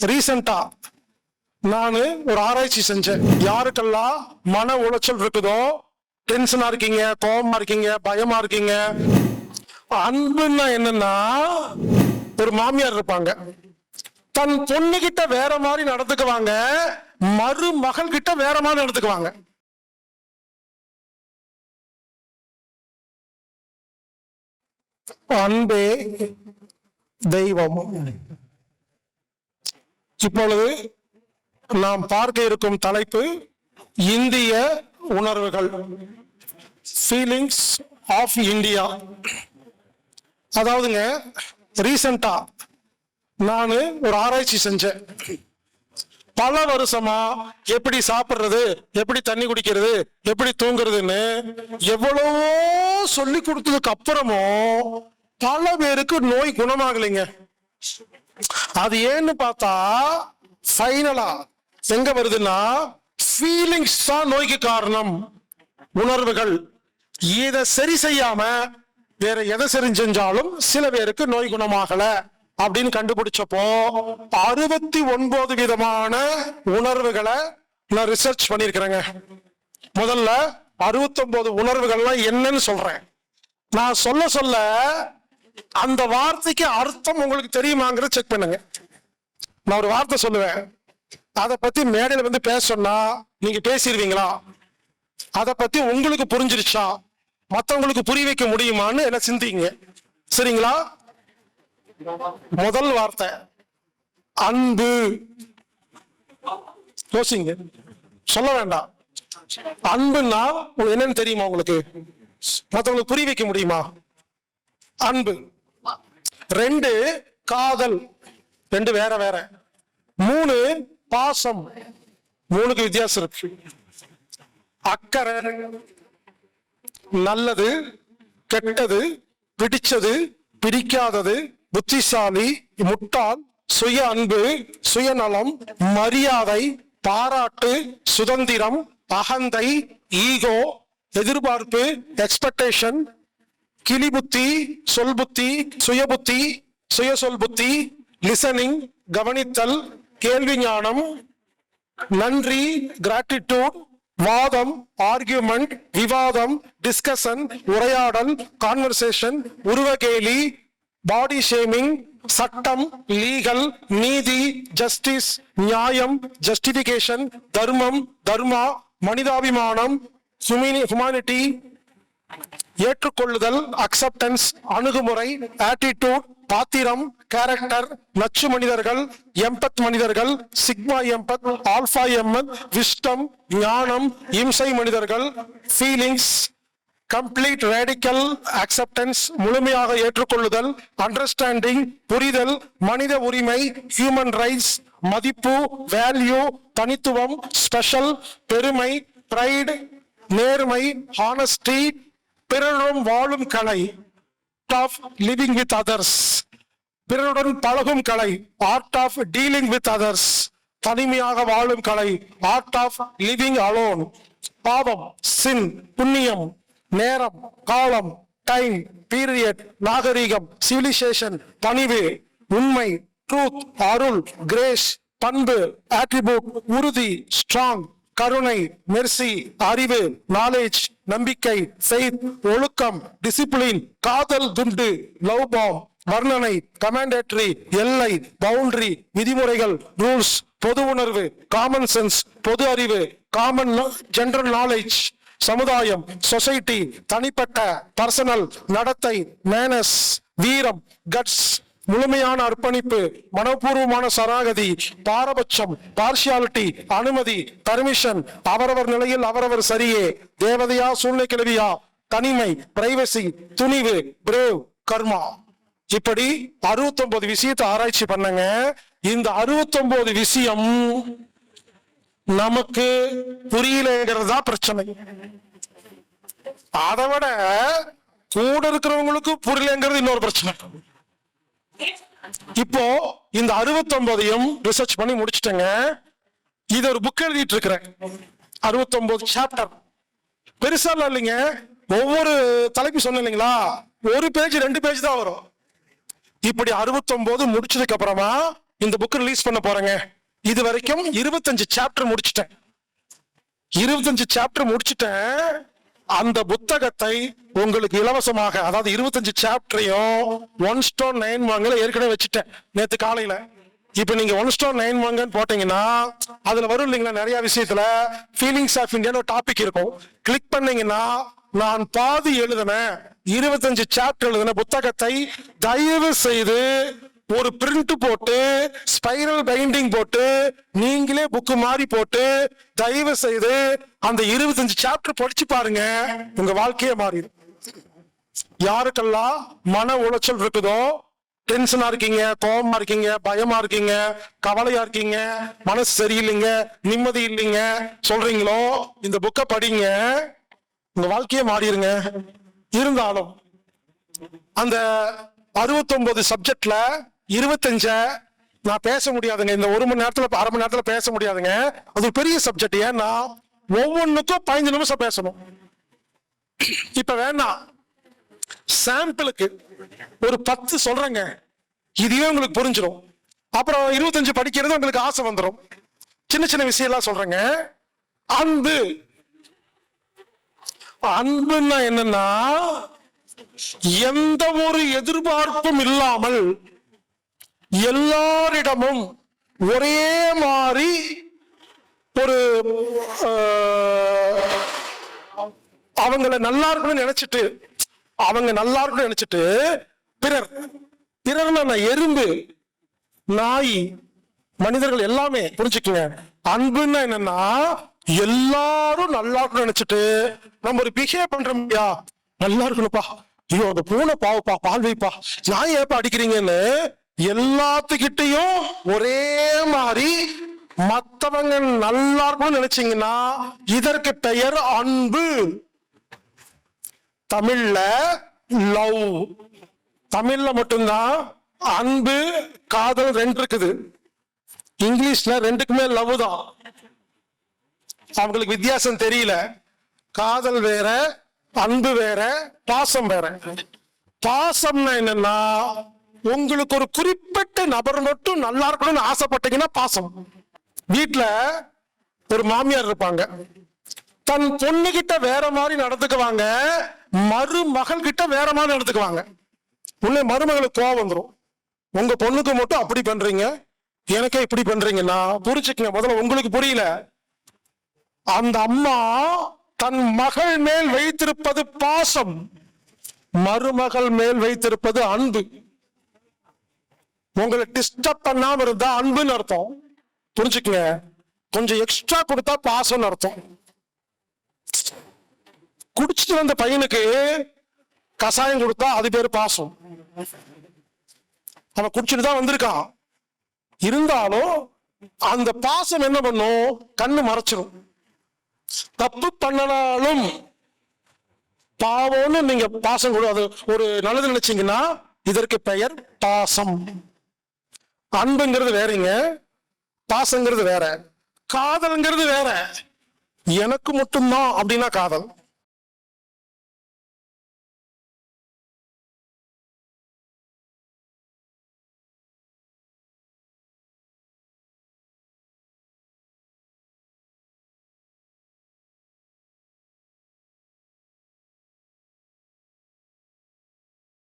ரீசெண்டா நான் ஒரு ஆராய்ச்சி செஞ்சேன். யாருக்கெல்லாம் மன உளைச்சல் இருக்குதோ டென்ஷனா இருக்கீங்க கோபமா இருக்கீங்க பயமா இருக்கீங்க அன்புன்னா என்னன்னா ஒரு மாமியார் இருப்பாங்க. தன் பொண்ணு கிட்ட வேற மாதிரி நடந்துக்குவாங்க மருமகள் கிட்ட வேற மாதிரி நடந்துக்குவாங்க. அன்பே தெய்வம். இப்பொழுது நாம் பார்க்க இருக்கும் தலைப்பு இந்திய உணர்வுகள் ஃபீலிங்ஸ் ஆஃப் இந்தியா அதாவதுங்க ரீசண்டா நான் ஒரு ஆராய்ச்சி செஞ்சேன். பல வருஷமா எப்படி சாப்பிட்றது எப்படி தண்ணி குடிக்கிறது எப்படி தூங்குறதுன்னு எவ்வளவோ சொல்லி கொடுத்ததுக்கு அப்புறமும் பல பேருக்கு நோய் குணமாகலைங்க. அது ஏன்னு பார்த்தா ஃபைனலா எங்க வருதுன்னா ஃபீலிங்ஸ் தான் நோய்க்கு காரணம். உணர்வுகள். இதை சரி செய்யாம வேற எதை சரி செஞ்சாலும் சில பேருக்கு நோய் குணமாகல அப்படின்னு கண்டுபிடிச்சப்போ அறுபத்தி ஒன்பது விதமான உணர்வுகளை நான் ரிசர்ச் பண்ணியிருக்கிறேங்க. முதல்ல அறுபத்தொன்பது உணர்வுகள்லாம் என்னன்னு சொல்றேன். நான் சொல்ல சொல்ல அந்த வார்த்தைக்கு அர்த்தம் உங்களுக்கு தெரியுமாங்கிறத செக் பண்ணுங்க. நான் ஒரு வார்த்தை சொல்லுவேன். அதை பத்தி மேடையில வந்து பேச நீங்க பேசிடுவீங்களா? அதை பத்தி உங்களுக்கு புரிஞ்சிருச்சா? மற்றவங்களுக்கு புரிய வைக்க முடியுமான்னு என்ன சிந்திங்க. சரிங்களா? முதல் வார்த்தை அன்பு. யோசிங்க. சொல்ல வேண்டாம். அன்புன்னா என்னன்னு தெரியுமா உங்களுக்கு? மற்றவங்களுக்கு புரிய வைக்க முடியுமா? அன்பு. ரெண்டு காதல். ரெண்டு வேற வேற. மூணு பாசம். மூணுக்கு வித்தியாசம் இருக்கு. அக்கறை. நல்லது கெட்டது பிடிச்சது பிடிக்காதது புத்திசாலி முட்டாள் சுய அன்பு சுயநலம் மரியாதை பாராட்டு சுதந்திரம் அகந்தை ஈகோ எதிர்பார்ப்பு எக்ஸ்பெக்டேஷன் கிளி புத்தி சொல் புத்தி சுய புத்தி சுய சொல் புத்தி லிசனிங் கவனித்தல் கேள்வி ஞானம் நன்றி கிராட்டிடியூட் வாதம் ஆர்கியூமெண்ட் விவாதம் டிஸ்கஷன் உரையாடல் கான்வர்சேஷன் உருவகேலி பாடி ஷேமிங் சட்டம் லீகல் நீதி ஜஸ்டிஸ் நியாயம் ஜஸ்டிபிகேஷன் தர்மம் தர்மா மனிதாபிமானம் ஹுமானிட்டி ஏற்றுக்கொள்ளுதல் அக்செப்டன்ஸ் அணுகுமுறை ஆட்டிடியூட் பாத்திரம் கேரக்டர் நச்சு மனிதர்கள் எம்பத் மனிதர்கள் sigma empath alpha empath wisdom ஞானம் இம்சை மனிதர்கள் ஃபீலிங்ஸ் கம்ப்ளீட் ரேடிக்கல் அக்செப்டன்ஸ் முழுமையாக ஏற்றுக்கொள்ளுதல் அண்டர்ஸ்டாண்டிங் புரிதல் மனித உரிமை ஹியூமன் ரைட்ஸ் மதிப்பு வேல்யூ தனித்துவம் ஸ்பெஷல் பெருமை ப்ரைடு நேர்மை ஹானஸ்டி பிறரும் வாழும் கலை ஆஃப் லிவிங் வித் அதர்ஸ் பிறருடன் பழகும் கலை art of dealing with others தனிமையாக வாழும் கலை ஆர்ட் ஆஃப் லிவிங் அலோன் பாவம் சின் புண்ணியம் நேரம் காலம் டைம் பீரியட் நாகரீகம் சிவிலைசேஷன் பணிவு உண்மை ட்ரூத் அருள் கிரேஸ் பண்பு ஆட்ரிபியூட் உறுதி ஸ்ட்ராங் கருணை மெர்சி அறிவு நாலேஜ் நம்பிக்கை செய்த் ஒழுக்கம் டிசிப்ளின் காதல் துண்டு லவ் பாம் வர்ணனை கமாண்டேட்டரி எல்லை பவுண்டரி விதிமுறைகள் ரூல்ஸ் பொது உணர்வு காமன் சென்ஸ் பொது அறிவு காமன் ஜெனரல் நாலேஜ் சமுதாயம் சொசைட்டி தனிப்பட்ட பர்சனல் நடத்தை மேனஸ் வீரம் கட்ஸ் முழுமையான அர்ப்பணிப்பு மனப்பூர்வமான சராகதி பாரபட்சம் பார்ஷியாலிட்டி அனுமதி பர்மிஷன் அவரவர் நிலையில் அவரவர் சரியே. தேவதையா சூழ்நிலை கிளவியா தனிமை பிரைவசி துணிவு பிரேவ் கர்மா. இப்படி 69 விஷயத்தை ஆராய்ச்சி பண்ணங்க. இந்த 69 விஷயம் நமக்கு புரியலங்கிறது தான் பிரச்சனை. அதை விட கூட இருக்கிறவங்களுக்கு புரியலங்கிறது இன்னொரு பிரச்சனை. இப்போ இந்த 69ஐயும் ரிசர்ச் பண்ணி முடிச்சிட்டேங்க. இது ஒரு புக் எழுதிட்டு இருக்கிறேன் 69 சாப்டர் பெருசா இல்லைங்க. ஒவ்வொரு தலைப்பு சொன்னேன் இல்லைங்களா? ஒரு பேஜ் ரெண்டு பேஜ் தான் வரும். இப்படி 69 முடிச்சதுக்கு அப்புறமா இந்த புக் ரிலீஸ் பண்ண போறேங்க. இது வரைக்கும் இருபத்தஞ்சு சாப்டர் முடிச்சிட்டேன். இருபத்தஞ்சு சாப்டர் முடிச்சிட்டேன். அந்த புத்தகத்தை உங்களுக்கு இலவசமாக அதாவது இருபத்தஞ்சு சாப்டரையும் ஒன் ஸ்டோன் நைன் வாங்கல ஏற்கனவே வச்சுட்டேன். நேற்று காலையில. இப்ப நீங்க ஒன் ஸ்டோன் நைன் வாங்கன்னு போட்டீங்கன்னா அதுல வரும் இல்லைங்களா நிறைய விஷயத்துல? ஃபீலிங்ஸ் ஆஃப் இந்தியான்னு ஒரு டாபிக் இருக்கும். கிளிக் பண்ணீங்கன்னா நான் பாதி எழுதின இருபத்தஞ்சு சாப்டர் எழுதின புத்தகத்தை தயவு செய்து ஒரு பிரிண்ட் போட்டு ஸ்பைரல் பைண்டிங் போட்டு நீங்களே புக்கு மாதிரி போட்டு தயவு செய்து அந்த இருபத்தஞ்சு சாப்டர் படிச்சு பாருங்க. உங்க வாழ்க்கையே மாறிடும். யாருக்கெல்லாம் மன உளைச்சல் இருக்குதோ டென்ஷனா இருக்கீங்க கோபமா இருக்கீங்க பயமா இருக்கீங்க கவலையா இருக்கீங்க மனசு சரியில்லைங்க நிம்மதி இல்லைங்க சொல்றீங்களோ இந்த புக்கை படிங்க. உங்க வாழ்க்கையே மாறிடுங்க. இருந்தாலும் அந்த அறுபத்தொன்பது சப்ஜெக்ட்ல இருபத்தஞ்ச நான் பேச முடியாதுங்க. இந்த ஒரு மணி நேரத்துல அரை மணி நேரத்துல பேச முடியாதுங்க. அது ஒரு பெரிய சப்ஜெக்ட் ஏன்னா ஒவ்வொன்றுக்கும் பதினஞ்சு நிமிஷம் பேசணும். இப்ப வேணாம் சாம்பிளுக்கு ஒரு பத்து சொல்றேங்க. இதுவே உங்களுக்கு புரிஞ்சிடும் அப்புறம் இருபத்தஞ்சு படிக்கிறது உங்களுக்கு ஆசை வந்துடும் சின்ன சின்ன விஷயம் எல்லாம் சொல்றேங்க. அன்பு. அன்புன்னா என்னன்னா எந்த ஒரு எதிர்பார்ப்பும் இல்லாமல் எல்லாரிடமும் ஒரே மாதிரி ஒரு அவங்கள நல்லா இருக்கணும்னு நினைச்சிட்டு அவங்க நல்லா இருக்கணும்னு நினைச்சிட்டு பிறர் பிறர்னா நான் எறும்பு நாய் மனிதர்கள் எல்லாமே புரிஞ்சுக்கங்க. அன்புன்னா என்னன்னா எல்லாரும் நல்லா இருக்கணும்னு நினைச்சிட்டு நம்ம ஒரு பிஹேவ் பண்றோம் இல்லையா? நல்லா இருக்கணும்ப்பா. ஐயோ அந்த பூனை பாவப்பா பால் வைப்பா நான் ஏப்பா அடிக்கிறீங்கன்னு எல்லாத்துக்கிட்டையும் ஒரே மாதிரி மத்தவங்க நல்லா இருக்கணும்னு நினைச்சீங்கன்னா இதற்கு பெயர் அன்பு. தமிழ்ல லவ். தமிழ்ல மட்டும்தான் அன்பு காதல் ரெண்டு இருக்குது இங்கிலீஷ்ல ரெண்டுக்குமே லவ் தான். அவங்களுக்கு வித்தியாசம் தெரியல. காதல் வேற அன்பு வேற பாசம் வேற. பாசம்னா என்னன்னா உங்களுக்கு ஒரு குறிப்பிட்ட நபர் மட்டும் நல்லா இருக்கணும்னு ஆசைப்பட்டீங்கன்னா பாசம். வீட்டில் ஒரு மாமியார் இருப்பாங்க. தன் பொண்ணு கிட்ட வேற மாதிரி நடந்துக்குவாங்க. மருமகள் கிட்ட வேற மாதிரி நடந்துக்குவாங்க. உன்னை மருமகளுக்கு கோவம் வந்துடும் உங்க பொண்ணுக்கு மட்டும் அப்படி பண்றீங்க. எனக்கே இப்படி பண்றீங்கன்னா புரிச்சுக்கங்க முதல்ல உங்களுக்கு புரியல. அந்த அம்மா தன் மகள் மேல் வைத்திருப்பது பாசம். மருமகள் மேல் வைத்திருப்பது அன்பு. உங்களை டிஸ்டர்ப் பண்ணாம இருந்தா அன்புன்னு அர்த்தம். புரிஞ்சுக்கங்க. கொஞ்சம் எக்ஸ்ட்ரா கொடுத்தா பாசம்னு அர்த்தம். குடிச்சிட்டு வந்த பையனுக்கு கசாயம் கொடுத்தா அது பேரு பாசம். அவன் குடிச்சிட்டு தான் வந்திருக்கான். இருந்தாலும் அந்த பாசம் என்ன பண்ணும்? கண்ணு மறைச்சிடும் தப்பு பண்ணனாலும் பாவம்னு நீங்க பாசம் கொடு அது ஒரு நல்லது நினைச்சீங்கன்னா இதற்கு பெயர் பாசம். அன்புங்கிறது வேறங்க பாசங்கிறது வேற. காதல்ங்கிறது வேற. எனக்கு மட்டும்தான் அப்படின்னா காதல்.